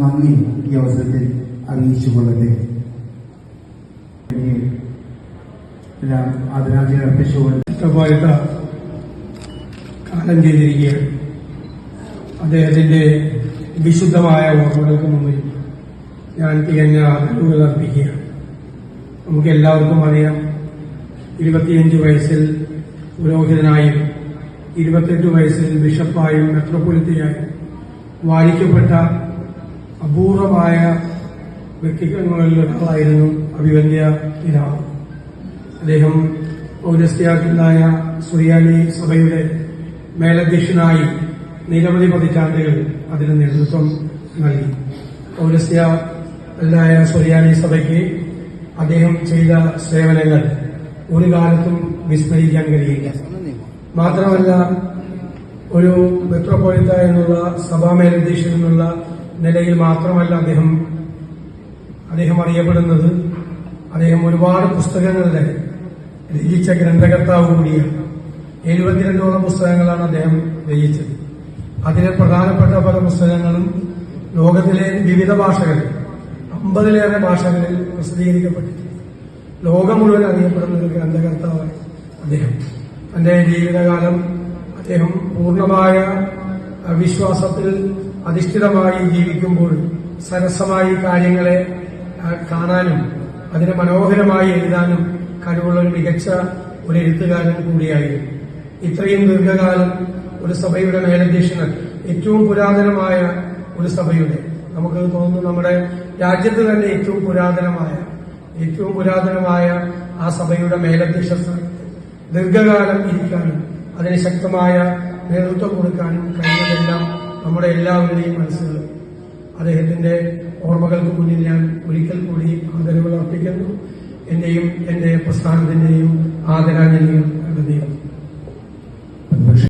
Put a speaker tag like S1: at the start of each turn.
S1: നന്ദി ഈ അവസരത്തിൽ അറിയിച്ചുകൊള്ളട്ടെ എല്ലാം ആദരാഞ്ജലി അർപ്പിച്ചുകൊണ്ട്
S2: കാലം ചെയ്തിരിക്കുകയാണ് അദ്ദേഹത്തിന്റെ വിശുദ്ധമായ ഓർമ്മകൾക്ക് മുമ്പിൽ ഞാൻ തികഞ്ഞ ആദരവുകൾ അർപ്പിക്കുകയാണ്. നമുക്ക് എല്ലാവർക്കും അറിയാം ഇരുപത്തിയഞ്ച് വയസ്സിൽ പുരോഹിതനായും ഇരുപത്തെട്ട് വയസ്സിൽ ബിഷപ്പായും മെത്രോപൊലിത്തയായും വാഴിക്കപ്പെട്ട അപൂർവമായ വ്യക്തിത്വങ്ങളിൽ ഒരാളായിരുന്നു അഭിവന്യ ഇരാ അദ്ദേഹം പൗരസ്ത്യാക്കനായ സുറിയാനി സഭയുടെ മേലധ്യക്ഷനായി നിരവധി പതിറ്റാണ്ടുകൾ അതിന് നേതൃത്വം നൽകി. പൗരസ്ത്യായ സുറിയാനി സഭയ്ക്ക് അദ്ദേഹം ചെയ്ത സേവനങ്ങൾ ഒരു കാലത്തും വിസ്മരിക്കാൻ കഴിയില്ല. മാത്രമല്ല ഒരു മെത്രോപൊളിത്ത എന്നുള്ള സഭാ മേലധ്യക്ഷൻ എന്നുള്ള നിലയിൽ മാത്രമല്ല അദ്ദേഹം അദ്ദേഹം അറിയപ്പെടുന്നത്. അദ്ദേഹം ഒരുപാട് പുസ്തകങ്ങളുടെ രചിച്ച ഗ്രന്ഥകർത്താവ് കൂടിയാണ്. എഴുപത്തിരണ്ടോളം പുസ്തകങ്ങളാണ് അദ്ദേഹം രചിച്ചത്. അതിലെ പ്രധാനപ്പെട്ട പല പുസ്തകങ്ങളും ലോകത്തിലെ വിവിധ ഭാഷകളിൽ അമ്പതിലേറെ ഭാഷകളിൽ പ്രസിദ്ധീകരിക്കപ്പെട്ടിട്ടുണ്ട്. ലോകം മുഴുവൻ അറിയപ്പെടുന്ന ഒരു ഗ്രന്ഥകർത്താവാണ് അദ്ദേഹം. തന്റെ ജീവിതകാലം അദ്ദേഹം പൂർണമായ വിശ്വാസത്തിൽ അധിഷ്ഠിതമായി ജീവിക്കുമ്പോൾ സരസമായി കാര്യങ്ങളെ കാണാനും അതിനെ മനോഹരമായി എഴുതാനും കഴിവുള്ള ഒരു മികച്ച ഒരു എഴുത്തുകാരൻ കൂടിയായിരുന്നു. ഇത്രയും ദീർഘകാലം ഒരു സഭയുടെ മേലധ്യക്ഷന് ഏറ്റവും പുരാതനമായ ഒരു സഭയുടെ നമുക്ക് തോന്നുന്നു നമ്മുടെ രാജ്യത്ത് തന്നെ ഏറ്റവും പുരാതനമായ ഏറ്റവും പുരാതനമായ ആ സഭയുടെ മേലധ്യക്ഷ ദീർഘകാലം ഇരിക്കാനും അതിന് ശക്തമായ നേതൃത്വം കൊടുക്കാനും കഴിഞ്ഞതെല്ലാം നമ്മുടെ എല്ലാവരുടെയും മനസ്സുകൾ അദ്ദേഹത്തിന്റെ ഓർമ്മകൾക്ക് മുന്നിൽ ഞാൻ ഒരിക്കൽ കൂടി ആദരവുകൾ അർപ്പിക്കുന്നു. എന്റെയും എന്റെ പ്രസ്ഥാനത്തിന്റെയും